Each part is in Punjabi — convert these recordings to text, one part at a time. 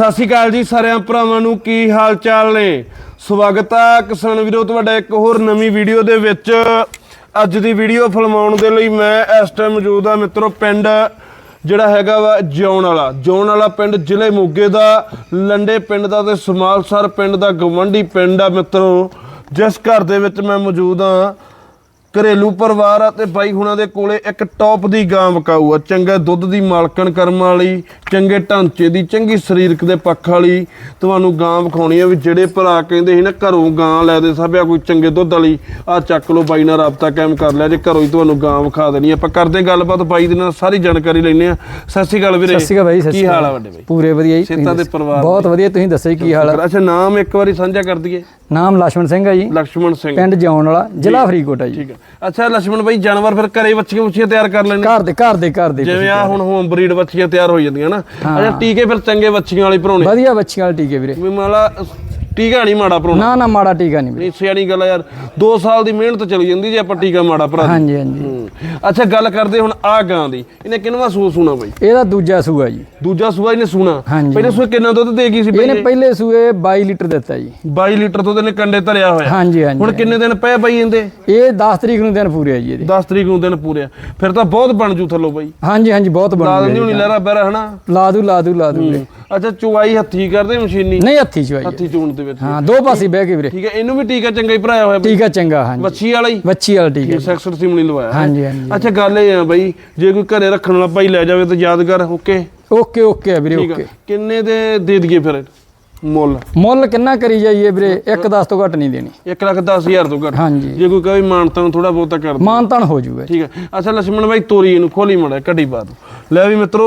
ਸਤਿ ਸ਼੍ਰੀ ਅਕਾਲ ਜੀ ਸਾਰਿਆਂ ਭਰਾਵਾਂ ਨੂੰ ਕੀ ਹਾਲ ਚਾਲ ਨੇ? ਸਵਾਗਤ ਆ ਕਿਸਾਨ ਵੀਰੋ, ਤੁਹਾਡਾ ਇੱਕ ਹੋਰ ਨਵੀਂ ਵੀਡੀਓ ਦੇ ਵਿੱਚ। ਅੱਜ ਦੀ ਵੀਡੀਓ ਫਿਲਮਾਉਣ ਦੇ ਲਈ ਮੈਂ ਇਸ ਟਾਈਮ ਮੌਜੂਦ ਆ ਮਿੱਤਰੋ, ਪਿੰਡ ਜਿਹੜਾ ਹੈਗਾ ਵਾ ਜਿਉਣ ਵਾਲਾ। ਜਿਉਣ ਵਾਲਾ ਪਿੰਡ ਜ਼ਿਲ੍ਹੇ ਮੋਗੇ ਦਾ, ਲੰਡੇ ਪਿੰਡ ਦਾ ਤੇ ਸਮਾਲਸਰ ਪਿੰਡ ਦਾ ਗਵੰਡੀ ਪਿੰਡ ਆ ਮਿੱਤਰੋ। ਜਿਸ ਘਰ ਦੇ ਵਿੱਚ ਮੈਂ ਮੌਜੂਦ ਆ ਘਰੇਲੂ ਪਰਿਵਾਰ ਆ ਤੇ ਬਾਈ ਹੁਣਾਂ ਦੇ ਕੋਲੇ ਇੱਕ ਟੌਪ ਦੀ ਗਾਂ ਵਕਾਊ ਆ। ਚੰਗੇ ਦੁੱਧ ਦੀ ਮਾਲਕਣ ਕਰਮ ਵਾਲੀ ਚੰਗੇ ਢਾਂਚੇ ਦੀ ਚੰਗੀ ਸਰੀਰਕ ਦੇ ਪੱਖ ਵਾਲੀ ਤੁਹਾਨੂੰ ਗਾਂ ਵਿਖਾਉਣੀ ਆ ਵੀ ਜਿਹੜੇ ਭਰਾ ਕਹਿੰਦੇ ਸੀ ਨਾ ਘਰੋਂ ਗਾਂ ਲੈ ਦੇ ਸਭਿਆ ਕੋਈ ਚੰਗੇ ਦੁੱਧ ਵਾਲੀ ਆ ਚੱਕ ਲਓ ਬਾਈ ਨਾਲ ਰਾਬਤਾ ਕਾਇਮ ਕਰ ਲਿਆ ਜੇ ਘਰੋਂ ਹੀ ਤੁਹਾਨੂੰ ਗਾਂ ਵਿਖਾ ਦੇਣੀ। ਆਪਾਂ ਕਰਦੇ ਗੱਲਬਾਤ ਬਾਈ ਦੇ ਨਾਲ ਸਾਰੀ ਜਾਣਕਾਰੀ ਲੈਣੇ ਆ। ਸਤਿ ਸ਼੍ਰੀ ਅਕਾਲ ਵੀਰੇ। ਸਤਿ ਸ਼੍ਰੀ ਅਕਾਲ ਬਾਈ ਸਤਿ ਕੀ ਹਾਲ ਆ। ਵੱਡੇ ਬਾਈ? ਪੂਰੇ ਵਧੀਆ ਜੀ। ਸਿਹਤਾਂ ਦੇ ਪਰਿਵਾਰ ਬਹੁਤ ਵਧੀਆ। ਤੁਸੀਂ ਦੱਸੋ ਕੀ ਹਾਲ ਆ? ਅੱਛਾ ਨਾਮ ਇੱਕ ਵਾਰੀ ਸਾਂਝਾ ਕਰ ਦਈਏ। ਨਾਮ ਲక్ష్మణ ਸਿੰਘ ਹੈ ਜੀ। ਲక్ష్మణ ਸਿੰਘ। ਪਿੰਡ ਜੌਣ ਵਾਲਾ ਜ਼ਿਲ੍ਹਾ ਫਰੀਦਕੋਟ ਹੈ ਜੀ। ਠੀਕ ਹੈ। ਅੱਛਾ ਲక్ష్మణ ਬਾਈ ਜਾਨਵਰ ਫਿਰ ਘਰੇ ਵੱਛੀਆਂ ਬੱਚੀਆਂ ਤਿਆਰ ਕਰ ਲੈਣੇ ਘਰ ਦੇ ਘਰ ਦੇ ਘਰ ਦੇ ਜਿਵੇਂ ਆ ਹੁਣ ਹੋਮ ਬਰੀਡ ਬੱਚੀਆਂ ਤਿਆਰ ਹੋ ਜਾਂਦੀਆਂ ਨਾ। ਅੱਛਾ ਟੀਕੇ ਫਿਰ ਚੰਗੇ ਬੱਚੀਆਂ ਵਾਲੇ ਭਰਾਉਣੇ ਵਧੀਆ ਬੱਚੀਆਂ ਵਾਲੇ ਟੀਕੇ ਵੀਰੇ। ਮਤਲਬ ਟੀਕਾ ਨਹੀਂ ਮਾੜਾ ਭਰਾਉਣਾ। ਨਾ ਨਾ ਮਾੜਾ ਟੀਕਾ ਨਹੀਂ ਨਹੀਂ ਸਿਆਣੀ ਗੱਲ ਆ ਯਾਰ 2 ਸਾਲ ਦੀ ਮਿਹਨਤ ਚਲੀ ਜਾਂਦੀ ਜੇ ਆਪਾਂ ਟੀਕਾ ਮਾੜਾ ਭਰਾ। ਹਾਂਜੀ ਹਾਂਜੀ। ਹੂੰ। ਅੱਛਾ ਗੱਲ ਕਰਦੇ ਹੁਣ ਆ ਗਾਂ ਦੀ। ਇਹਨੇ ਕਿੰਨਵਾ ਸੂ ਸੂਣਾ ਬਾਈ? ਇਹਦਾ ਦੂਜਾ ਸੂਆ ਜੀ। ਦੂਜਾ ਸੂਆ ਇਹਨੇ ਸੂਣਾ। ਹਾਂਜੀ। ਪਹਿਲੇ ਸੂਏ ਕਿੰਨਾ ਦੁੱਧ ਦੇ ਗਈ ਸੀ ਬਾਈ ਇਹਨੇ ਪਹਿਲੇ? ਸੂਏ 22 ਲੀਟਰ ਦਿੱਤਾ ਜੀ। 22 ਲੀਟਰ ਦੁੱਧ ਇਹਨੇ ਕੰਡੇ ਧਰਿਆ ਹੋਇਆ। ਹਾਂਜੀ ਹੁਣ ਹਾਂਜੀ। ਕਿੰਨੇ ਦਿਨ ਪਏ ਬਾਈ ਇਹਦੇ? ਇਹ 10 ਤਰੀਕ ਨੂੰ ਦਿਨ ਪੂਰੇ ਆ ਜੀ ਇਹਦੇ। 10 ਤਰੀਕ ਨੂੰ ਦਿਨ ਪੂਰੇ ਆ। ਫਿਰ ਤਾਂ ਬਹੁਤ ਬਣ ਜੂ ਥੱਲੋਂ ਬਾਈ। ਹਾਂਜੀ ਹਾਂਜੀ ਬਹੁਤ ਲਾ ਬਣ ਦਿੰਦੀ ਹੋਣੀ ਲਹਿਰਾ ਬਹਿਰਾ ਹਨਾ? ਲਾ ਦੂ ਲਾ ਦੂ ਲਾ ਦੂ। ਵੀਰੇ ਅੱਛਾ ਚੁਆਈ ਹੱਥੀ ਕਰਦੇ ਮਸ਼ੀਨੀ? ਨਹੀਂ ਹੱਥੀ ਚਵਾਈ ਹੱਥੀ ਚੂਣ ਦੇ ਵਿੱਚ। ਹਾਂ ਦੋ ਪਾਸੇ ਬਹਿ ਕੇ ਵੀਰੇ। ਠੀਕ ਹੈ ਇਹਨੂੰ ਵੀ ਟੀਕਾ ਚੰਗਾ ਹੀ ਭਰਾਇਆ ਹੋਇਆ ਟੀਕਾ ਚੰਗਾ ਹਾਂਜੀ। ਵੱਛੀ ਵਾਲਾ ਹੀ? ਵੱਛੀ ਵਾਲਾ ਟੀਕਾ। ਜੀ। 66 ਸਿਮਣੀ ਲਵਾਇਆ। ਹਾਂਜੀ ਹਾਂਜੀ ਅੱਛਾ ਗੱਲ ਇਹ ਆ ਬਈ ਜੇ ਕੋਈ ਘਰੇ ਰੱਖਣ ਵਾਲਾ ਭਾਈ ਲੈ ਜਾਵੇ ਤਾਂ ਯਾਦਗਾਰ ਓਕੇ? ਓਕੇ ਓਕੇ ਆ ਵੀਰੇ ਓਕੇ। ਕਿੰਨੇ ਦੇ ਦੇ ਦਈਏ ਫਿਰ? ਮੁੱਲ? ਮੁੱਲ ਕਿੰਨਾ ਕਰੀ ਜਾਈਏ ਵੀਰੇ? 1.10 ਤੋਂ ਘੱਟ ਨਹੀਂ ਦੇਣੀ। 1 ਲੱਖ 10000 ਤੋਂ ਘੱਟ। ਹਾਂਜੀ। ਜੇ ਕੋਈ ਕਹੇ ਮਾਨਤਾ ਨੂੰ ਥੋੜਾ ਬਹੁਤਾ ਕਰ ਦਿਓ। ਹੋ ਜੂਗਾ ਠੀਕ ਹੈ। ਅੱਛਾ ਲక్ష్మణ ਬਾਈ ਤੋਰੀ ਇਹਨੂੰ ਖੋਲੀ ਮੜਾ ਘੜੀ ਬਾਦ ਲੈ ਵੀ ਮਿੱਤਰੋ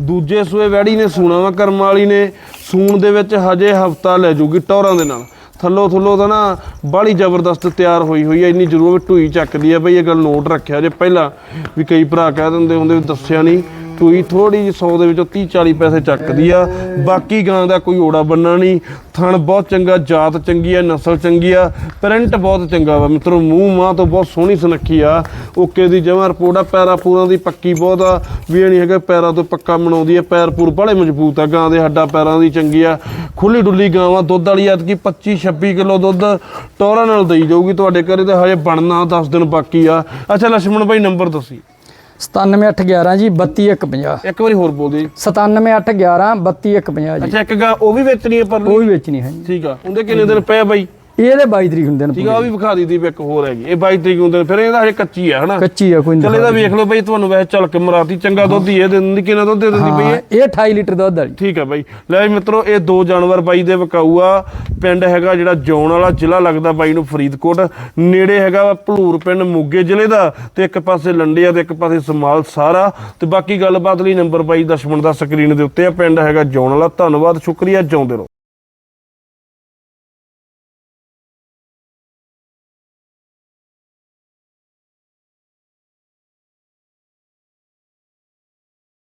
ਦੂਜੇ ਸੂਏ ਵੈੜੀ ਨੇ ਸੂਣਾ ਵਾ, ਕਰਮ ਵਾਲੀ ਨੇ। ਸੂਣ ਦੇ ਵਿੱਚ ਹਜੇ ਹਫਤਾ ਲੈ ਜੂਗੀ ਟੌਰਾਂ ਦੇ ਨਾਲ। ਥੱਲੋ ਥੱਲੋ ਤਾਂ ਨਾ ਬਾਹਲੀ ਜ਼ਬਰਦਸਤ ਤਿਆਰ ਹੋਈ ਹੋਈ ਹੈ ਇੰਨੀ ਜ਼ਰੂਰ ਢੂਈ ਚੱਕਦੀ ਹੈ ਬਈ ਇਹ ਗੱਲ ਨੋਟ ਰੱਖਿਆ ਜੇ ਪਹਿਲਾਂ ਵੀ ਕਈ ਭਰਾ ਕਹਿ ਦਿੰਦੇ ਹੁੰਦੇ ਦੱਸਿਆ ਨਹੀਂ ਸੂਈ ਥੋੜੀ ਜਿਹੀ ਸੌ ਦੇ ਵਿੱਚੋਂ 30 40 ਪੈਸੇ ਚੱਕਦੀ ਆ। ਬਾਕੀ ਗਾਂ ਦਾ ਕੋਈ ਓੜਾ ਬੰਨਾ ਨਹੀਂ। ਥਣ ਬਹੁਤ ਚੰਗਾ, ਜਾਤ ਚੰਗੀ ਆ, ਨਸਲ ਚੰਗੀ ਆ ਪ੍ਰਿੰਟ ਬਹੁਤ ਚੰਗਾ ਵਾ। ਮਿੱਤਰੋ, ਮੂੰਹ ਮਾਂ ਤੋਂ ਬਹੁਤ ਸੋਹਣੀ ਸੁਨੱਖੀ ਆ। ਓਕੇ ਦੀ ਜਮਾਂ ਰਿਪੋਰਟ ਆ, ਪੈਰਾ ਪੂਰਾ ਦੀ ਪੱਕੀ ਬਹੁਤ ਆ। ਵੀ ਇਹ ਨਹੀਂ ਹੈਗਾ ਪੈਰਾਂ ਤੋਂ ਪੱਕਾ ਬਣਾਉਂਦੀ ਆ, ਪੈਰ ਪੂਰ ਬੜੇ ਮਜ਼ਬੂਤ ਆ। ਗਾਂ ਦੇ ਹੱਡਾ ਪੈਰਾਂ ਦੀ ਚੰਗੀ ਆ। ਖੁੱਲੀ ਡੁੱਲੀ ਗਾਂ ਆ ਦੁੱਧ ਵਾਲੀ ਐਤਕੀ 25 26 ਕਿਲੋ ਦੁੱਧ ਟੋਰਾਂ ਨਾਲ ਦੇਈ ਜਾਊਗੀ ਤੁਹਾਡੇ ਘਰੇ ਤੇ ਹਜੇ ਬਣਨਾ 10 ਦਿਨ ਬਾਕੀ ਆ। ਅੱਛਾ ਲక్ష్మణ ਭਾਈ ਨੰਬਰ ਦੱਸੀ। 97811 ਜੀ 32150 ਇੱਕ ਵਾਰੀ ਹੋਰ ਬੋਲ ਦਿਓ ਜੀ। 97811 32150 ਜੀ। ਅੱਛਾ ਇੱਕ ਗਾਂ ਉਹ ਵੀ ਵੇਚਣੀ ਹੈ ਪਰ ਉਹ ਵੀ ਵੇਚਣੀ ਹੈ ਜੀ। ਠੀਕ ਆ ਉਹਦੇ ਕਿੰਨੇ ਦਿਨ ਪਏ ਬਾਈ? ਇਹਦੇ 22 ਤਰੀਕ ਹੁੰਦੇ ਨੇ ਠੀਕ ਆ ਉਹ ਵੀ ਵਿਖਾ ਦਿੱਤੀ ਵੀ ਇੱਕ ਹੋਰ ਹੈਗੀ। ਇਹ 22 ਤਰੀਕ ਨੂੰ ਦਿਨ ਫਿਰ ਇਹਦਾ ਹਜੇ ਕੱਚੀ ਆ ਹਨਾ? ਕੱਚੀ ਆ ਕੋਈ ਚੱਲ ਨਹੀਂ ਇਹਦਾ ਵੇਖ ਲਓ ਬਾਈ ਤੁਹਾਨੂੰ ਵੈਸੇ ਝਲਕ ਮਰਾਤੀ ਚੰਗਾ ਦੁੱਧ ਹੀ ਇਹ ਦੇ ਦਿੰਦੀ ਕਿੰਨਾ ਦੁੱਧ ਦੇ ਦਿੰਦੀ ਬਈ ਇਹ? 28 ਲੀਟਰ ਦੁੱਧ ਵਾਲੀ। ਠੀਕ ਆ ਬਾਈ। ਲੈ ਮਿੱਤਰੋ ਇਹ ਦੋ ਜਾਨਵਰ ਬਾਈ ਦੇ ਵਿਕਾਊ ਆ ਪਿੰਡ ਹੈਗਾ ਜਿਹੜਾ ਜੌਣ ਵਾਲਾ ਜ਼ਿਲ੍ਹਾ ਲੱਗਦਾ ਬਾਈ ਨੂੰ ਫਰੀਦਕੋਟ। ਨੇੜੇ ਹੈਗਾ ਭਲੂਰ ਪਿੰਡ ਮੋਗੇ ਜ਼ਿਲ੍ਹੇ ਦਾ। ਤੇ ਇੱਕ ਪਾਸੇ ਲੰਡੇ ਆ ਤੇ ਇੱਕ ਪਾਸੇ ਸਮਾਲ ਸਾਰਾ। ਤੇ ਬਾਕੀ ਗੱਲਬਾਤ ਲਈ ਨੰਬਰ ਬਾਈ ਦਸ਼ਮਣ ਦਾ ਸਕਰੀਨ ਦੇ ਉੱਤੇ ਆ। ਪਿੰਡ ਹੈਗਾ ਜੌਣ ਵਾਲਾ। ਧੰਨਵਾਦ ਸ਼ੁਕਰੀਆ ਜਿਉਂਦੇ ਰਹੋ।